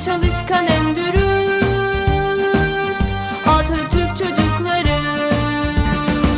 çalışkan hem